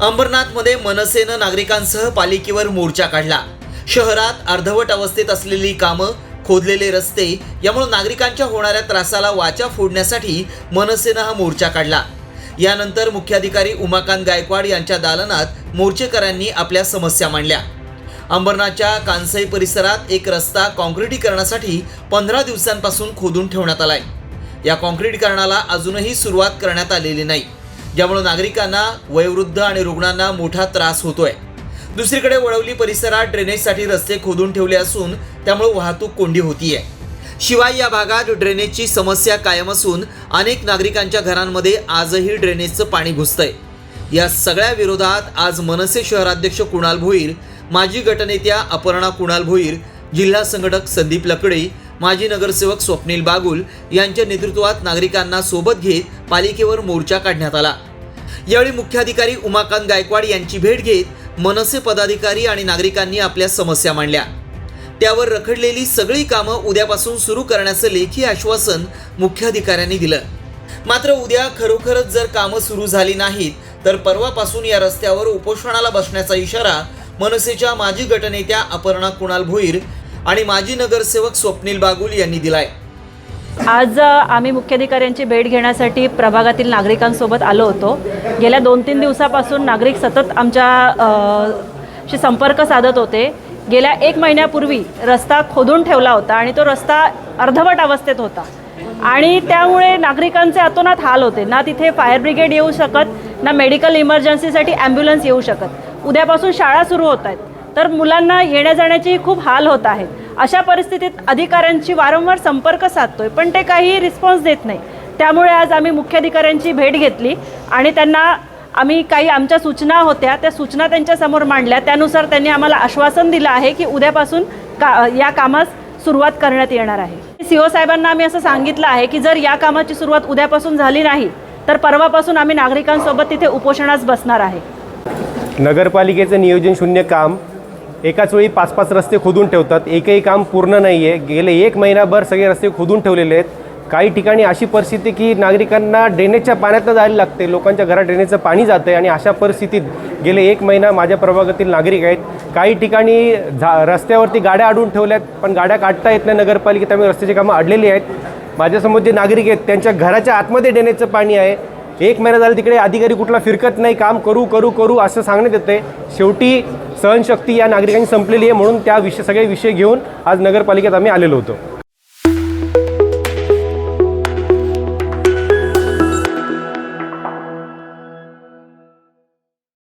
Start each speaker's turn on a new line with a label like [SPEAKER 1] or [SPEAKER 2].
[SPEAKER 1] अंबरनाथमध्ये मनसेनं नागरिकांसह पालिकेवर मोर्चा काढला. शहरात अर्धवट अवस्थेत असलेली कामं खोदलेले रस्ते यामुळे नागरिकांच्या होणाऱ्या त्रासाला वाचा फोडण्यासाठी मनसेनं हा मोर्चा काढला. यानंतर मुख्याधिकारी उमाकांत गायकवाड यांच्या दालनात मोर्चेकऱ्यांनी आपल्या समस्या मांडल्या. अंबरनाथच्या कांसई परिसरात एक रस्ता काँक्रिटीकरणासाठी पंधरा दिवसांपासून खोदून ठेवण्यात आलाय. या काँक्रिटीकरणाला अजूनही सुरुवात करण्यात आलेली नाही. ज्यामुळे नागरिकांना वयोवृद्ध आणि रुग्णांना मोठा त्रास होतोय. दुसरीकडे वडवली परिसरात ड्रेनेजसाठी रस्ते खोदून ठेवले असून त्यामुळे वाहतूक कोंडी होतीये. शिवाय या भागात ड्रेनेजची समस्या कायम असून अनेक नागरिकांच्या घरांमध्ये आजही ड्रेनेजचं पाणी घुसतंय. या सगळ्या विरोधात आज मनसे शहराध्यक्ष कुणाल भोईर माजी गटनेत्या अपर्णा कुणाल भोईर जिल्हा संघटक संदीप लकडे माजी नगरसेवक स्वप्नील बागुल यांच्या नेतृत्वात नागरिकांना सोबत घेत पालिकेवर मोर्चा काढण्यात आला. यावेळी मुख्याधिकारी उमाकांत गायकवाड यांची भेट घेत मनसे पदाधिकारी आणि नागरिकांनी आपल्या समस्या मांडल्या. त्यावर रखडलेली सगळी कामं उद्यापासून सुरू करण्याचं लेखी आश्वासन मुख्याधिकाऱ्यांनी दिलं. मात्र उद्या खरोखरच जर कामं सुरू झाली नाहीत तर परवापासून या रस्त्यावर उपोषणाला बसण्याचा इशारा मनसेच्या माजी गटनेत्या अपर्णा कुणाल भोईर आणि माजी नगरसेवक स्वप्नील बागुल यांनी दिलाय.
[SPEAKER 2] आज आम्ही मुख्याधिकाऱ्यांची भेट घेण्यासाठी प्रभागातील नागरिकांसोबत आलो होतो. गेल्या दोन तीन दिवसापासून नागरिक सतत आमच्या शी संपर्क साधत होते. गेल्या एक महिन्यापूर्वी रस्ता खोदून ठेवला होता आणि तो रस्ता अर्धवट अवस्थेत होता. आणि त्यामुळे नागरिकांचे अतोनात हाल होते. ना तिथे फायर ब्रिगेड येऊ शकत ना मेडिकल इमर्जन्सीसाठी ॲम्ब्युलन्स येऊ शकत. उद्यापासून शाळा सुरू होत आहेत. तर मुलांना येण्या जाण्याची खूप हाल होत आहेत अशा परिस्थितीत अधिकाऱ्यांशी वारंवार संपर्क साधतोय पण ते काही रिस्पॉन्स देत नाही. त्यामुळे आज आम्ही मुख्याधिकाऱ्यांची भेट घेतली आणि त्यांना आम्ही काही आमच्या सूचना होत्या त्या सूचना त्यांच्यासमोर मांडल्या. त्यानुसार त्यांनी आम्हाला आश्वासन दिलं आहे की उद्यापासून का या कामास सुरुवात करण्यात येणार आहे. सी ओ साहेबांना आम्ही असं सांगितलं आहे की जर या कामाची सुरुवात उद्यापासून झाली नाही तर परवापासून आम्ही नागरिकांसोबत तिथे उपोषणास बसणार आहे.
[SPEAKER 3] नगरपालिकेचं नियोजन शून्य काम एकाच वेळी पाच पाच रस्ते खोदून ठेवतात. एकही काम पूर्ण नाही आहे गेले एक महिनाभर सगळे रस्ते खोदून ठेवलेले आहेत. काही ठिकाणी अशी परिस्थिती की नागरिकांना ड्रेनेजच्या पाण्यातनं जायला लागते. लोकांच्या घरात ड्रेनेजचं पाणी जातं आहे आणि अशा परिस्थितीत गेले एक महिना माझ्या प्रभागातील नागरिक आहेत. काही ठिकाणी झा रस्त्यावरती गाड्या अडवून ठेवल्यात पण गाड्या काढता येत नाही नगरपालिकेत. त्यामुळे रस्त्याची कामं अडलेली आहेत. माझ्यासमोर जे नागरिक आहेत त्यांच्या घराच्या आतमध्ये ड्रेनेजचं पाणी आहे. एक महिना झाला तिकडे अधिकारी कुठला फिरकत नाही काम करू करू करू असं सांगण्यात येते शेवटी सहनशक्ती या नागरिकांनी संपलेली आहे म्हणून त्या विषय सगळे विषय घेऊन आज नगरपालिकेत आम्ही आलेलो होतो.